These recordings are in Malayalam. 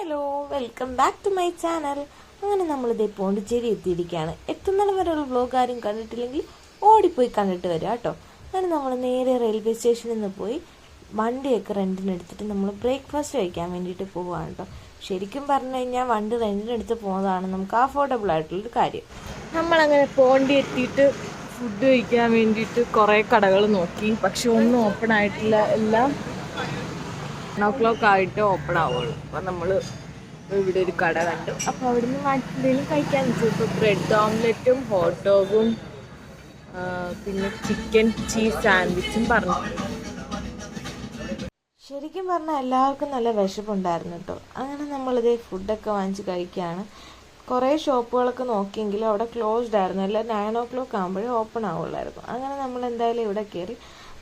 Hello welcome back to my channel അങ്ങനെ നമ്മളിതേ പോണ്ടിച്ചേരി എത്തിയിരിക്കുകയാണ്. എത്തുന്നിടം വരെയുള്ള വ്ലോഗ് ആരും കണ്ടിട്ടില്ലെങ്കിൽ ഓടിപ്പോയി കണ്ടിട്ട് വരിക കേട്ടോ. അങ്ങനെ നമ്മൾ നേരെ റെയിൽവേ സ്റ്റേഷനിൽ നിന്ന് പോയി വണ്ടിയൊക്കെ റെന്റിനെടുത്തിട്ട് നമ്മൾ ബ്രേക്ക്ഫാസ്റ്റ് കഴിക്കാൻ വേണ്ടിയിട്ട് പോവുകയാണ് കേട്ടോ. ശരിക്കും പറഞ്ഞു കഴിഞ്ഞാൽ വണ്ടി റെന്റിനെടുത്ത് പോകുന്നതാണ് നമുക്ക് അഫോർഡബിൾ ആയിട്ടുള്ളൊരു കാര്യം. നമ്മളങ്ങനെ പോണ്ടി എത്തിയിട്ട് ഫുഡ് കഴിക്കാൻ വേണ്ടിയിട്ട് കുറേ കടകൾ നോക്കി. പക്ഷെ ഒന്നും ഓപ്പൺ ആയിട്ടില്ല. എല്ലാം വൺ ഓ ക്ലോക്ക് ആയിട്ട് ഓപ്പൺ ആവുള്ളൂ. അപ്പം നമ്മൾ ഇവിടെ ഒരു കട കണ്ടു. അപ്പോൾ അവിടെ നിന്ന് എന്തെങ്കിലും കഴിക്കാൻ ഇപ്പോൾ ബ്രെഡ് ഓംലെറ്റും ഹോട്ട് ഡോഗും പിന്നെ ചിക്കൻ ചീസ് സാൻഡ്വിച്ചും പറഞ്ഞു. ശരിക്കും പറഞ്ഞാൽ എല്ലാവർക്കും നല്ല വിശപ്പുണ്ടായിരുന്നു കേട്ടോ അങ്ങനെ നമ്മളിത് ഫുഡൊക്കെ വാങ്ങിച്ച് കഴിക്കുകയാണ് കുറേ ഷോപ്പുകളൊക്കെ നോക്കിയെങ്കിലും അവിടെ ക്ലോസ്ഡ് ആയിരുന്നു. അല്ല നയൻ ഓ ക്ലോക്ക് ആകുമ്പോഴേ ഓപ്പൺ ആവുള്ളായിരുന്നു. അങ്ങനെ നമ്മൾ എന്തായാലും ഇവിടെ കയറി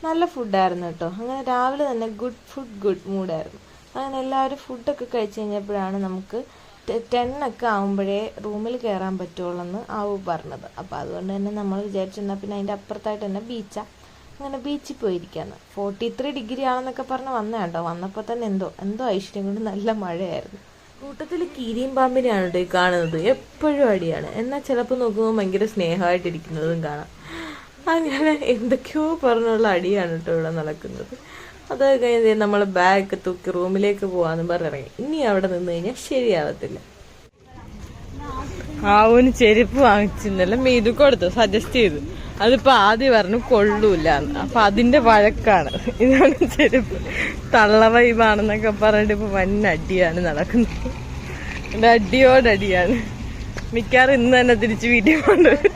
നല്ല ഫുഡായിരുന്നു കേട്ടോ. അങ്ങനെ രാവിലെ തന്നെ ഗുഡ് ഫുഡ് ഗുഡ് മൂഡായിരുന്നു അങ്ങനെ എല്ലാവരും ഫുഡൊക്കെ കഴിച്ച് കഴിഞ്ഞപ്പോഴാണ് നമുക്ക് ടെൻ ഒക്കെ ആകുമ്പോഴേ റൂമിൽ കയറാൻ പറ്റുള്ളൂ എന്ന് ആവു പറഞ്ഞത്. അപ്പോൾ അതുകൊണ്ട് തന്നെ നമ്മൾ വിചാരിച്ചെന്നാൽ പിന്നെ അതിന്റെ അപ്പുറത്തായിട്ട് തന്നെ ബീച്ചാണ് അങ്ങനെ ബീച്ചിൽ പോയിരിക്കുകയാണ് ഫോർട്ടി ത്രീ ഡിഗ്രി ആണെന്നൊക്കെ പറഞ്ഞ് വന്ന കേട്ടോ. വന്നപ്പോൾ തന്നെ എന്തോ എന്തോ ഐശ്വര്യം കൊണ്ട് നല്ല മഴയായിരുന്നു. കൂട്ടത്തിൽ കീരിയും പാമ്പിനെയാണ് കേട്ടോ ഈ കാണുന്നത്? എപ്പോഴും അടിയാണ്. എന്നാൽ ചിലപ്പോൾ നോക്കുമ്പോൾ ഭയങ്കര സ്നേഹമായിട്ടിരിക്കുന്നതും കാണാം. അങ്ങനെ എന്തൊക്കെയോ പറഞ്ഞുള്ള അടിയാണ് കേട്ടോ ഇവിടെ നടക്കുന്നത്. അത് കഴിഞ്ഞ് നമ്മൾ ബാഗ് തൂക്കി റൂമിലേക്ക് പോവാന്ന് പറഞ്ഞിറങ്ങി. ഇനി അവിടെ നിന്ന് കഴിഞ്ഞാൽ ശരിയാവത്തില്ല. ആവുന് ചെരുപ്പ് വാങ്ങിച്ചിരുന്നല്ല മീതു കൊടുത്തു? സജസ്റ്റ് ചെയ്തു. അതിപ്പോ ആദ്യം പറഞ്ഞു കൊള്ളൂല അപ്പൊ അതിന്റെ വഴക്കാണ്. ഇതാണ് ചെരുപ്പ്. തള്ള വൈബാണെന്നൊക്കെ പറഞ്ഞിട്ട് ഇപ്പൊ വൻ അടിയാണ് നടക്കുന്നത്. അടിയോടടിയാണ്. മിക്കാറും ഇന്ന് തന്നെ തിരിച്ച് വീട്ടിൽ കൊണ്ടുവരും.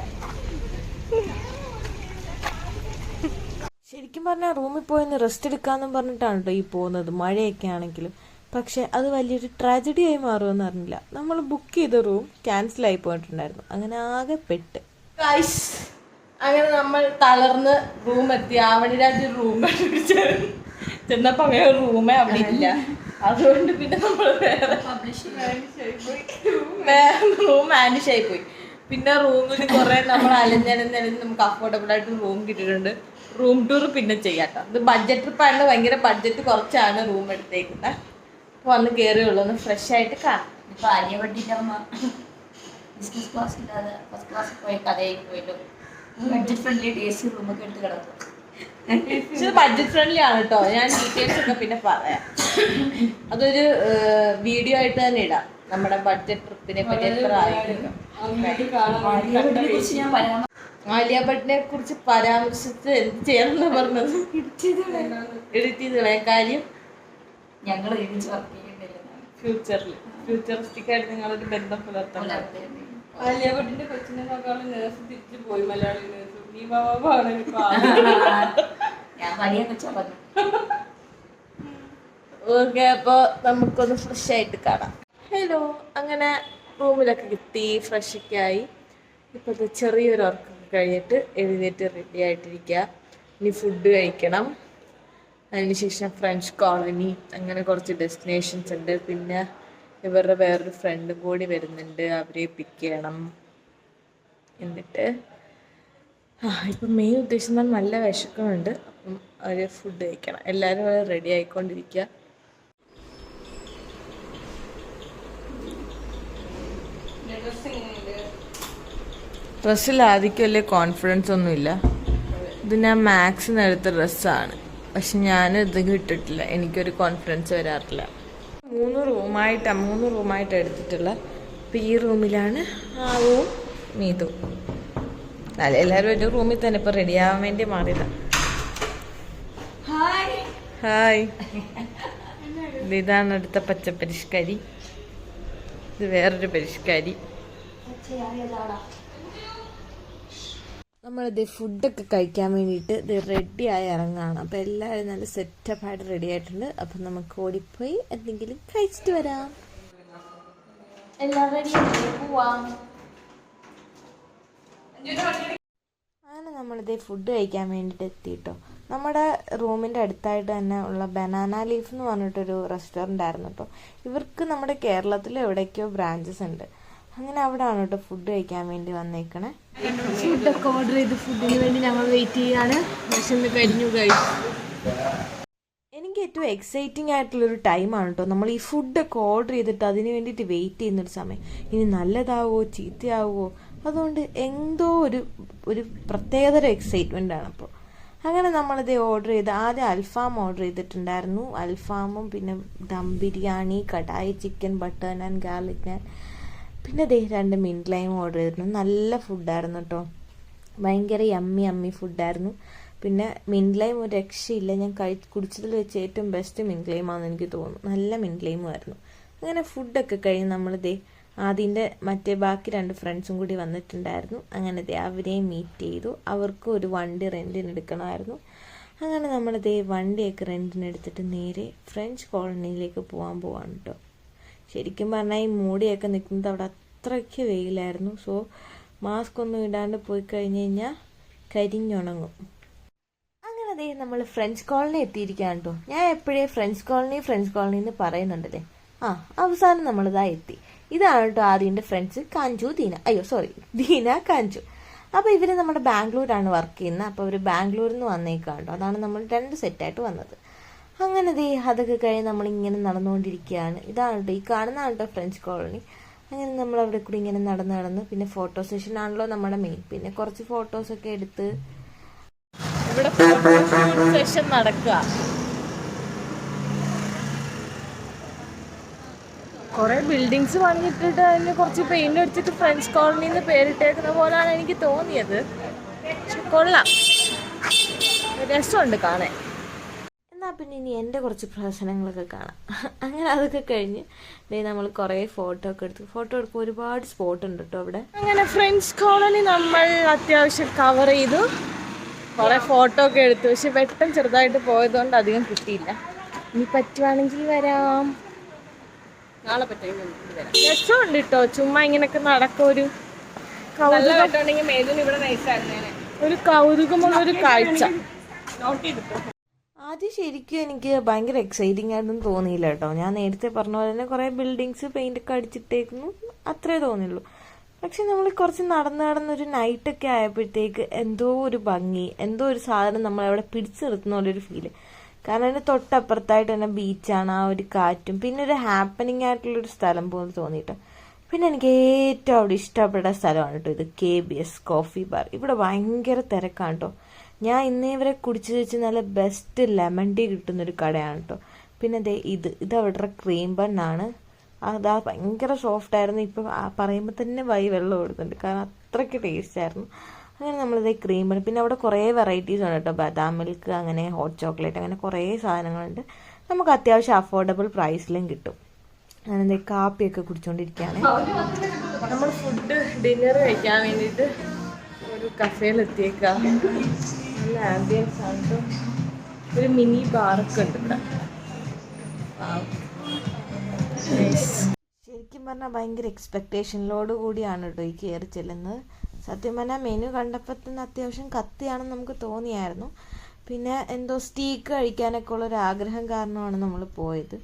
ശരിക്കും പറഞ്ഞാൽ റൂമിൽ പോയി റെസ്റ്റ് എടുക്കാന്നും പറഞ്ഞിട്ടാണ് കേട്ടോ ഈ പോകുന്നത്. മഴയൊക്കെ ആണെങ്കിലും. പക്ഷെ അത് വലിയൊരു ട്രാജഡി ആയി മാറുമെന്ന് അറിഞ്ഞില്ല. നമ്മൾ ബുക്ക് ചെയ്ത റൂം ക്യാൻസൽ ആയി പോയിട്ടുണ്ടായിരുന്നു. അങ്ങനെ ആകെ പെട്ട്. അങ്ങനെ നമ്മൾ തളർന്ന് റൂം എത്തി. ആവണിരാജ് റൂം ചെന്നപ്പോ അങ്ങനെ റൂമേ അവിടെ ഇല്ല. അതുകൊണ്ട് പിന്നെ നമ്മൾ വേറെ റൂം മാനിഷ് ആയി പോയി. പിന്നെ റൂമിൽ കുറെ നമ്മൾ അലഞ്ഞലഞ്ഞലഞ്ഞ് നമുക്ക് അഫോർഡബിൾ ആയിട്ട് റൂം കിട്ടിയിട്ടുണ്ട്. റൂം ടൂർ പിന്നെ ചെയ്യാട്ടോ. ഇത് ബഡ്ജറ്റ് ട്രിപ്പ് ആയതുകൊണ്ട് ഭയങ്കര ബഡ്ജറ്റ് കുറച്ചാണ് റൂം എടുത്തേക്കുന്നത് അപ്പൊ വന്ന് കയറിയുള്ളൂ ഒന്ന് ഫ്രഷ് ആയിട്ട് കാണാം. ഇപ്പൊ ആര്യവട്ടിന്റെ അമ്മ ബിസിനസ് ക്ലാസ് ഇല്ലാതെ ഫസ്റ്റ് ക്ലാസ്സിൽ പോയി കഥയായി പോയല്ലോ. ബഡ്ജറ്റ് ഫ്രണ്ട്ലി ഡി എസ് റൂമൊക്കെ എടുത്ത് കിടക്കും. ബഡ്ജറ്റ് ഫ്രണ്ട്ലി ആണ് കേട്ടോ ഞാൻ ഡീറ്റെയിൽസ് ഒക്കെ പിന്നെ പറയാം. അതൊരു വീഡിയോ ആയിട്ട് തന്നെ ഇടാം. നമ്മുടെ ബഡ്ജറ്റ് ട്രിപ്പിനെ പറ്റി എത്ര ആയിരിക്കും ആലിയ ഭട്ടിനെ കുറിച്ച് പരാമർശിച്ച് എന്ത് ചെയ്യണമെന്ന് പറഞ്ഞത്? എഡിറ്റ് ചെയ്ത് കളയാൻ കാര്യം? ഞങ്ങൾ ഒരുമിച്ച് വർക്ക് ചെയ്യേണ്ടില്ലെന്നാണ് ഫ്യൂച്ചറിൽ ഫ്യൂച്ചറിസ്റ്റിക് ആയിട്ട് നിങ്ങളൊരു ബന്ധം പുലർത്താൻ ആലിയ ഭട്ടിന്റെ കൊച്ചിനെക്കാളും നേഴ്സ് തിരിച്ചു പോയി മലയാളി നേഴ്സ്. നീ ബാബാണ് ഞാൻ വലിയ കൊച്ചാ പറഞ്ഞു ഓക്കെ അപ്പോൾ നമുക്കൊന്ന് ഫ്രഷ് ആയിട്ട് കാണാം. ഹലോ അങ്ങനെ റൂമിലൊക്കെ കിട്ടി ഫ്രഷ് ഒക്കെ ആയി. ഇപ്പോഴത്തെ ചെറിയൊരു ഉറക്കം കഴിഞ്ഞിട്ട് എഴുന്നേറ്റ് റെഡി ആയിട്ടിരിക്കുക ഇനി ഫുഡ് കഴിക്കണം. അതിനുശേഷം ഫ്രഞ്ച് കോളനി അങ്ങനെ കുറച്ച് ഡെസ്റ്റിനേഷൻസ് ഉണ്ട്. പിന്നെ ഇവരുടെ വേറൊരു ഫ്രണ്ടും കൂടി വരുന്നുണ്ട്. അവരെ പിക്ക് ചെയ്യണം എന്നിട്ട് ആ ഇപ്പം മെയിൻ ഉദ്ദേശം എന്ന് പറഞ്ഞാൽ നല്ല വിശക്കുന്നുണ്ട്. അപ്പം അവർ ഫുഡ് കഴിക്കണം. എല്ലാവരും അവിടെ റെഡി ആയിക്കൊണ്ടിരിക്കുക ഡ്രസ്സിൽ ആദ്യം വലിയ കോൺഫിഡൻസ് ഒന്നുമില്ല. ഇത് ഞാൻ മാക്സിന് എടുത്ത ഡ്രസ്സാണ്. പക്ഷെ ഞാൻ ഇത് കിട്ടിട്ടില്ല എനിക്കൊരു കോൺഫിഡൻസ് വരാറില്ല. മൂന്ന് റൂമായിട്ടാണ് മൂന്ന് റൂമായിട്ട് എടുത്തിട്ടുള്ള അപ്പം ഈ റൂമിലാണ് ആ റൂം മീതു. അല്ല എല്ലാവരും ഒരു റൂമിൽ തന്നെ ഇപ്പം റെഡി ആവാൻ വേണ്ടി മാറിയതാണ് ഹായ് ഹായ് ഇതാണ് അടുത്ത പച്ച പരിഷ്കാരി. ഇത് വേറൊരു പരിഷ്കാരി. നമ്മളിത് ഫുഡൊക്കെ കഴിക്കാൻ വേണ്ടിയിട്ട് ഇത് റെഡി ആയി ഇറങ്ങുകയാണ് അപ്പോൾ എല്ലാവരും നല്ല സെറ്റപ്പ് ആയിട്ട് റെഡി ആയിട്ടുണ്ട്. അപ്പം നമുക്ക് ഓടിപ്പോയി എന്തെങ്കിലും കഴിച്ചിട്ട് വരാം. എല്ലാം റെഡി പോവാം. അങ്ങനെ നമ്മളിത് ഫുഡ് കഴിക്കാൻ വേണ്ടിയിട്ട് എത്തിയിട്ടോ. നമ്മുടെ റൂമിന്റെ അടുത്തായിട്ട് തന്നെ ഉള്ള ബനാന ലീഫ് എന്ന് പറഞ്ഞിട്ടൊരു റെസ്റ്റോറന്റ് ആയിരുന്നു കേട്ടോ ഇവർക്ക് നമ്മുടെ കേരളത്തിൽ എവിടേക്കോ ബ്രാഞ്ചസ് ഉണ്ട്. അങ്ങനെ അവിടെ ആണ് കേട്ടോ ഫുഡ് കഴിക്കാൻ വേണ്ടി വന്നേക്കണേ. ഫുഡൊക്കെ ഓർഡർ ചെയ്ത് ഫുഡിന് വേണ്ടി ഞങ്ങൾ വെയിറ്റ് ചെയ്യാണ്. വിശന്ന് കഴിഞ്ഞു എനിക്ക് ഏറ്റവും എക്സൈറ്റിംഗ് ആയിട്ടുള്ളൊരു ടൈമാണ് കേട്ടോ. നമ്മൾ ഈ ഫുഡൊക്കെ ഓർഡർ ചെയ്തിട്ട് അതിന് വേണ്ടിയിട്ട് വെയിറ്റ് ചെയ്യുന്നൊരു സമയം. ഇനി നല്ലതാവോ ചീത്തയാവോ? അതുകൊണ്ട് എന്തോ ഒരു ഒരു പ്രത്യേകതര എക്സൈറ്റ്മെന്റ് ആണ് അപ്പോൾ. അങ്ങനെ നമ്മളിത് ഓർഡർ ചെയ്ത് ആദ്യം അൽഫാം ഓർഡർ ചെയ്തിട്ടുണ്ടായിരുന്നു. അൽഫാമും പിന്നെ dum biryani kadai chicken butter naan garlic naan പിന്നെ ദേ രണ്ട് മിന്റ് ലൈം ഓർഡർ ചെയ്തിരുന്നു. നല്ല ഫുഡായിരുന്നു കേട്ടോ ഭയങ്കര യമ്മി അമ്മി ഫുഡായിരുന്നു. പിന്നെ മിന്റ് ലൈം ഒരു രക്ഷയില്ല. ഞാൻ കഴി കുടിച്ചതിൽ വെച്ച് ഏറ്റവും ബെസ്റ്റ് മിന്റ് ലൈമാണെന്ന് എനിക്ക് തോന്നുന്നു. നല്ല മിന്റ് ലൈമായിരുന്നു അങ്ങനെ ഫുഡൊക്കെ കഴിഞ്ഞ് നമ്മൾ ദേ ആദ്യന്റെ മറ്റേ ബാക്കി രണ്ട് ഫ്രണ്ട്സും കൂടി വന്നിട്ടുണ്ടായിരുന്നു. അങ്ങനെ ദേ അവരെയും മീറ്റ് ചെയ്തു. അവർക്കും ഒരു വണ്ടി റെന്റിന് എടുക്കണമായിരുന്നു. അങ്ങനെ നമ്മൾ ദേ വണ്ടിയൊക്കെ റെന്റിന് എടുത്തിട്ട് നേരെ ഫ്രഞ്ച് കോളനിയിലേക്ക് പോകാൻ പോവാണ് കേട്ടോ ശരിക്കും പറഞ്ഞാൽ ഈ മൂടിയൊക്കെ നിൽക്കുന്നത് അവിടെ അത്രയ്ക്ക് വെയിലായിരുന്നു. സോ മാസ്ക് ഒന്നും ഇടാണ്ട് പോയി കഴിഞ്ഞ് കഴിഞ്ഞാൽ കരിഞ്ഞുണങ്ങും. അങ്ങനെ അതേ നമ്മൾ ഫ്രഞ്ച് കോളനി എത്തിയിരിക്കുകയാണ് കേട്ടോ ഞാൻ എപ്പോഴേ ഫ്രഞ്ച് കോളനി ഫ്രഞ്ച് കോളനി എന്ന് പറയുന്നുണ്ടല്ലേ ആ അവസാനം നമ്മളിതാ എത്തി. ഇതാണ് കേട്ടോ ആദ്യന്റെ ഫ്രണ്ട്സ് കാഞ്ചു ദീന. അയ്യോ സോറി ദീന കാഞ്ചു. അപ്പോൾ ഇവർ നമ്മുടെ ബാംഗ്ലൂരാണ് വർക്ക് ചെയ്യുന്നത്. അപ്പോൾ അവർ ബാംഗ്ലൂരിൽ നിന്ന് വന്നേക്കാണ് കേട്ടോ അതാണ് നമ്മൾ രണ്ട് സെറ്റായിട്ട് വന്നത്. അങ്ങനെ ദേ അതൊക്കെ കഴിഞ്ഞ് നമ്മളിങ്ങനെ നടന്നുകൊണ്ടിരിക്കുകയാണ് ഇതാണ് കേട്ടോ ഈ കാണുന്നതാണ് കേട്ടോ ഫ്രഞ്ച് കോളനി അങ്ങനെ നമ്മൾ അവിടെ കൂടി ഇങ്ങനെ നടന്ന് നടന്ന് പിന്നെ ഫോട്ടോ സെഷൻ ആണല്ലോ നമ്മുടെ മെയിൻ പിന്നെ കുറച്ച് ഫോട്ടോസ് ഒക്കെ എടുത്ത് ഇവിടെ സെഷൻ നടക്കുക. കുറെ ബിൽഡിങ്സ് പണിയിട്ടിട്ട് അതിന് കുറച്ച് പെയിന്റ് അടിച്ചിട്ട് ഫ്രഞ്ച് കോളനി എന്ന് പേരിട്ടേക്കുന്ന പോലാണ് എനിക്ക് തോന്നിയത്. കൊള്ളാം. രസമുണ്ട് കാണാൻ. എന്നാൽ പിന്നെ ഇനി എന്റെ കുറച്ച് പ്രഹസനങ്ങളൊക്കെ കാണാം. അങ്ങനെ അതൊക്കെ കഴിഞ്ഞ് ഡേ നമ്മൾ കുറേ ഫോട്ടോ ഒക്കെ എടുത്തു. ഫോട്ടോ എടുക്കുമ്പോൾ ഒരുപാട് സ്പോട്ട് ഉണ്ട് കേട്ടോ അവിടെ. അങ്ങനെ ഫ്രണ്ട്സ് കോളനി നമ്മൾ അത്യാവശ്യം കവർ ചെയ്തു. കുറേ ഫോട്ടോ ഒക്കെ എടുത്തു. പക്ഷെ വെട്ടം ചെറുതായിട്ട് പോയതുകൊണ്ട് അധികം കിട്ടിയില്ല. ഇനി പറ്റുവാണെങ്കിൽ വരാം. നാളെ പറ്റുമെങ്കിൽ വരാം. രസമുണ്ട് കേട്ടോ ചുമ്മാ ഇങ്ങനെയൊക്കെ നടക്ക. ഒരു കൗതുകം. ഒരു കൗതുകമുള്ള ഒരു കാഴ്ച. ആദ്യം ശരിക്കും എനിക്ക് ഭയങ്കര എക്സൈറ്റിംഗ് ആയിട്ടൊന്നും തോന്നിയില്ല കേട്ടോ. ഞാൻ നേരത്തെ പറഞ്ഞ പോലെ തന്നെ കുറേ ബിൽഡിങ്സ് പെയിന്റ് ഒക്കെ അടിച്ചിട്ടേക്കുന്നു. അത്രേ തോന്നിയുള്ളൂ. പക്ഷെ നമ്മൾ കുറച്ച് നടന്ന് നടന്നൊരു നൈറ്റൊക്കെ ആയപ്പോഴത്തേക്ക് എന്തോ ഒരു ഭംഗി എന്തോ ഒരു സാധനം നമ്മളവിടെ പിടിച്ചു നിർത്തുന്ന പോലെ ഒരു ഫീൽ കാരണം അതിന് തൊട്ടപ്പുറത്തായിട്ട് തന്നെ ബീച്ചാണ് ആ ഒരു കാറ്റും. പിന്നെ ഒരു ഹാപ്പനിങ് ആയിട്ടുള്ള ഒരു സ്ഥലം പോലെ തോന്നിയിട്ട്. പിന്നെ എനിക്ക് ഏറ്റവും അവിടെ ഇഷ്ടപ്പെട്ട സ്ഥലമാണ് കേട്ടോ ഇത് K B S coffee bar ഇവിടെ ഭയങ്കര തിരക്കാണ് കേട്ടോ. ഞാൻ ഇന്നേ വരെ കുടിച്ചു വെച്ച് നല്ല ബെസ്റ്റ് ലെമൺ ടീ കിട്ടുന്നൊരു കടയാണ് കേട്ടോ പിന്നെ ദേ ഇത് ഇത് അവിടെ ക്രീം ബണ്ണാണ് അതാ ഭയങ്കര സോഫ്റ്റ് ആയിരുന്നു. ഇപ്പം പറയുമ്പോൾ തന്നെ വൈ വെള്ളം ഓടുന്നുണ്ട്. കാരണം അത്രയ്ക്ക് ടേസ്റ്റ് ആയിരുന്നു. അങ്ങനെ നമ്മളിത് ക്രീം ബൺ പിന്നെ അവിടെ കുറേ വെറൈറ്റീസ് ഉണ്ട് കേട്ടോ ബദാം മിൽക്ക് അങ്ങനെ ഹോട്ട് ചോക്ലേറ്റ് അങ്ങനെ കുറേ സാധനങ്ങളുണ്ട്. നമുക്ക് അത്യാവശ്യം അഫോർഡബിൾ പ്രൈസിലും കിട്ടും. അങ്ങനെ കാപ്പിയൊക്കെ കുടിച്ചുകൊണ്ടിരിക്കുകയാണ് നമ്മൾ ഫുഡ് ഡിന്നർ കഴിക്കാൻ വേണ്ടിയിട്ട് ഒരു നല്ല ആംബിയൻസ് ആണ് ഒരു മിനി പാർക്ക് ഉണ്ട് ഇവിടെ. ശരിക്കും പറഞ്ഞാൽ ഭയങ്കര എക്സ്പെക്റ്റേഷനിലോട് കൂടിയാണ് കേട്ടോ ഈ കയറി ചെല്ലുന്നത്. സത്യം പറഞ്ഞാൽ മെനു കണ്ടപ്പോൾ തന്നെ അത്യാവശ്യം കത്തിയാണെന്ന് നമുക്ക് തോന്നിയായിരുന്നു. പിന്നെ എന്തോ സ്റ്റീക്ക് കഴിക്കാനൊക്കെ ഉള്ള ഒരു ആഗ്രഹം കാരണമാണ് നമ്മൾ പോയത്.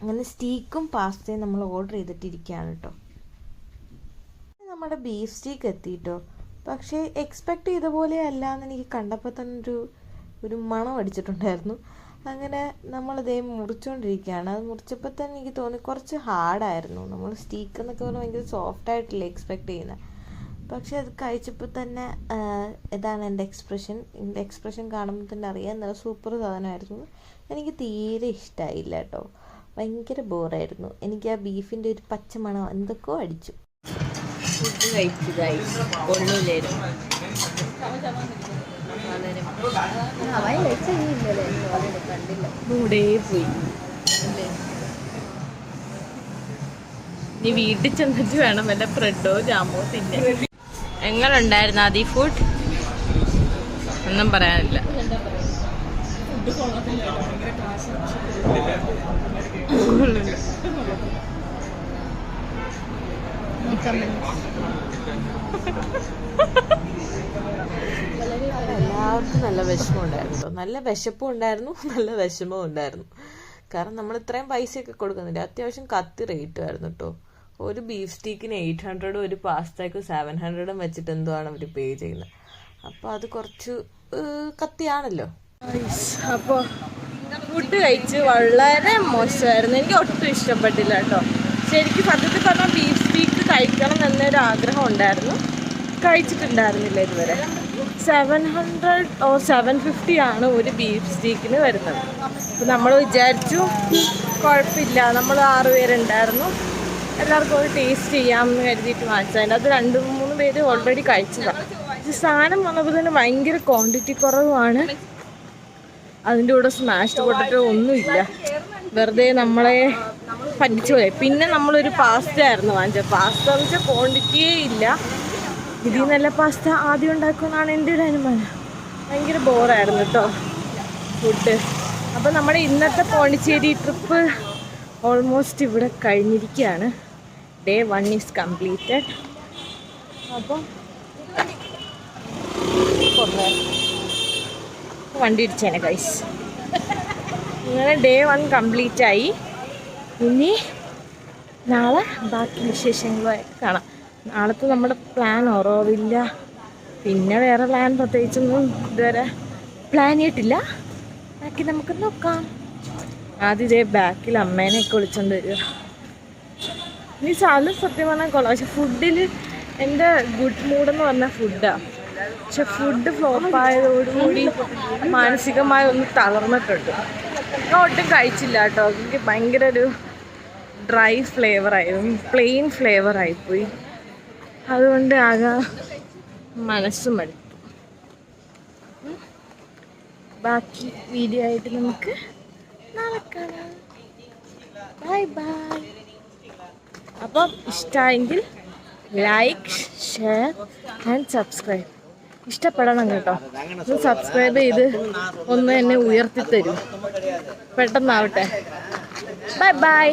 അങ്ങനെ സ്റ്റീക്കും പാസ്തയും നമ്മൾ ഓർഡർ ചെയ്തിട്ടിരിക്കുകയാണ് കേട്ടോ നമ്മുടെ ബീഫ് സ്റ്റീക്ക് എത്തിയിട്ടോ? പക്ഷേ എക്സ്പെക്റ്റ് ചെയ്ത പോലെ അല്ല എന്ന് എനിക്ക് കണ്ടപ്പോൾ തന്നെ ഒരു ഒരു മണം അടിച്ചിട്ടുണ്ടായിരുന്നു. അങ്ങനെ നമ്മളതേ മുറിച്ചുകൊണ്ടിരിക്കുകയാണ് അത് മുറിച്ചപ്പോൾ തന്നെ എനിക്ക് തോന്നി കുറച്ച് ഹാർഡായിരുന്നു നമ്മൾ സ്റ്റീക്ക് എന്നൊക്കെ പറഞ്ഞാൽ ഭയങ്കര സോഫ്റ്റ് ആയിട്ടില്ല എക്സ്പെക്റ്റ് ചെയ്യുന്നത് പക്ഷേ അത് കഴിച്ചപ്പോൾ തന്നെ ഇതാണ് എന്റെ എക്സ്പ്രഷൻ എന്റെ എക്സ്പ്രഷൻ കാണുമ്പോൾ തന്നെ അറിയാം നല്ല സൂപ്പർ സാധനമായിരുന്നു. എനിക്ക് തീരെ ഇഷ്ടമായില്ല കേട്ടോ. ഭയങ്കര ബോറായിരുന്നു എനിക്ക് ആ ബീഫിന്റെ ഒരു പച്ചമണം എന്തൊക്കെയോ അടിച്ചു. ഫുഡ് കഴിച്ചു ഗൈസ് കൊള്ളൂലായിരുന്നു മൂടേ പോയി. നീ വീട്ടിൽ ചെന്നിട്ട് വേണം വല്ല ബ്രെഡോ ജാമോ തിന്നെ എങ്ങനെ ഉണ്ടായിരുന്നു ആദ്യ ഫുഡ് ഒന്നും പറയാനില്ല. ഫുഡ് കൊള്ളില്ല. എല്ലാവർക്കും നല്ല വിഷമം ഉണ്ടായിരുന്നു നല്ല വിശപ്പും ഉണ്ടായിരുന്നു നല്ല വിഷമവും ഉണ്ടായിരുന്നു. കാരണം നമ്മൾ ഇത്രയും പൈസയൊക്കെ കൊടുക്കുന്നില്ല. അത്യാവശ്യം കത്തി റേറ്റ് ആയിരുന്നു കേട്ടോ ഒരു ബീഫ് സ്റ്റീക്കിന് എയ്റ്റ് ഹൺഡ്രഡും ഒരു പാസ്തയ്ക്ക് സെവൻ ഹൺഡ്രഡും വെച്ചിട്ട് എന്തോ ആണ് അവർ പേ ചെയ്യുന്നത്. അപ്പോൾ അത് കുറച്ച് കത്തിയാണല്ലോ. അപ്പോൾ ഫുഡ് കഴിച്ച് വളരെ മോശമായിരുന്നു. എനിക്ക് ഒട്ടും ഇഷ്ടപ്പെട്ടില്ല കേട്ടോ ശരിക്കും സത്യത്തിൽ പറഞ്ഞാൽ ബീഫ് കഴിക്കണം എന്നൊരു ആഗ്രഹം ഉണ്ടായിരുന്നു. കഴിച്ചിട്ടുണ്ടായിരുന്നില്ല ഇതുവരെ. Seven hundred or seven fifty ആണ് ഒരു ബീഫ് സ്റ്റീക്കിന് വരുന്നത്. അപ്പം നമ്മൾ വിചാരിച്ചു കുഴപ്പമില്ല. നമ്മൾ ആറ് പേരുണ്ടായിരുന്നു. എല്ലാവർക്കും ഒരു ടേസ്റ്റ് ചെയ്യാമെന്ന് കരുതിയിട്ട് വാങ്ങിച്ചത്. അതിന്റെ അത് രണ്ട് മൂന്ന് പേര് ഓൾറെഡി കഴിച്ചതാണ് സാധനം വന്നപ്പോൾ തന്നെ ഭയങ്കര ക്വാണ്ടിറ്റി കുറവാണ് അതിന്റെ കൂടെ സ്മാഷ്ഡ് പൊട്ടറ്റോ ഒന്നുമില്ല. വെറുതെ നമ്മളെ പറ്റിച്ചു പോയി. പിന്നെ നമ്മളൊരു പാസ്ത ആയിരുന്നു വാങ്ങിച്ചത്. പാസ്ത എന്ന് വെച്ചാൽ ക്വാണ്ടിറ്റിയേ ഇല്ല. ഇതിൽ നല്ല പാസ്ത ആദ്യം ഉണ്ടാക്കുമെന്നാണ് എന്റെ ഒരു അനുമാനം. ഭയങ്കര ബോറായിരുന്നു കേട്ടോ ഫുഡ് അപ്പോൾ നമ്മുടെ ഇന്നത്തെ പോണ്ടിച്ചേരി ട്രിപ്പ് ഓൾമോസ്റ്റ് ഇവിടെ കഴിഞ്ഞിരിക്കുകയാണ്. ഡേ വൺ ഈസ് കംപ്ലീറ്റഡ് അപ്പം വണ്ടി ഇടിച്ചേനെ കൈസ് അങ്ങനെ ഡേ വൺ കംപ്ലീറ്റ് ആയി. ഇനി നാളെ ബാക്കി വിശേഷങ്ങളുമായിട്ട് കാണാം. നാളത്തെ നമ്മുടെ പ്ലാൻ ഓറോവില്ല. പിന്നെ വേറെ പ്ലാൻ പ്രത്യേകിച്ചൊന്നും ഇതുവരെ പ്ലാൻ ചെയ്തിട്ടില്ല. ബാക്കി നമുക്ക് നോക്കാം. ആദ്യം ഇതേ ബാക്കിൽ അമ്മേനെയൊക്കെ വിളിച്ചോണ്ട് വരിക. ഇനി സാധനം സത്യം പറഞ്ഞാൽ കൊള്ളാം. പക്ഷെ ഫുഡിൽ എന്റെ ഗുഡ് മൂഡെന്ന് പറഞ്ഞാൽ ഫുഡാണ് പക്ഷെ ഫുഡ് ഫ്ലോപ്പായതോടുകൂടി മാനസികമായി ഒന്ന് തളർന്നിട്ടുണ്ട്. ഒട്ടും കഴിച്ചില്ല കേട്ടോ. എനിക്ക് ഭയങ്കര ഒരു ഡ്രൈ ഫ്ലേവർ ആയിരുന്നു. പ്ലെയിൻ ഫ്ലേവർ ആയിപ്പോയി. അതുകൊണ്ട് ആകെ മനസ്സ് മടുത്തു. ബാക്കി വീഡിയോ ആയിട്ട് നമുക്ക് നാളെ കാണാം. ബൈ ബൈ അപ്പം ഇഷ്ടമായെങ്കിൽ ലൈക്ക് ഷെയർ ആൻഡ് സബ്സ്ക്രൈബ് ഇഷ്ടപ്പെടണം കേട്ടോ. ഒന്ന് സബ്സ്ക്രൈബ് ചെയ്ത് ഒന്ന് എന്നെ ഉയർത്തി തരും പെട്ടെന്നാവട്ടെ. Bye bye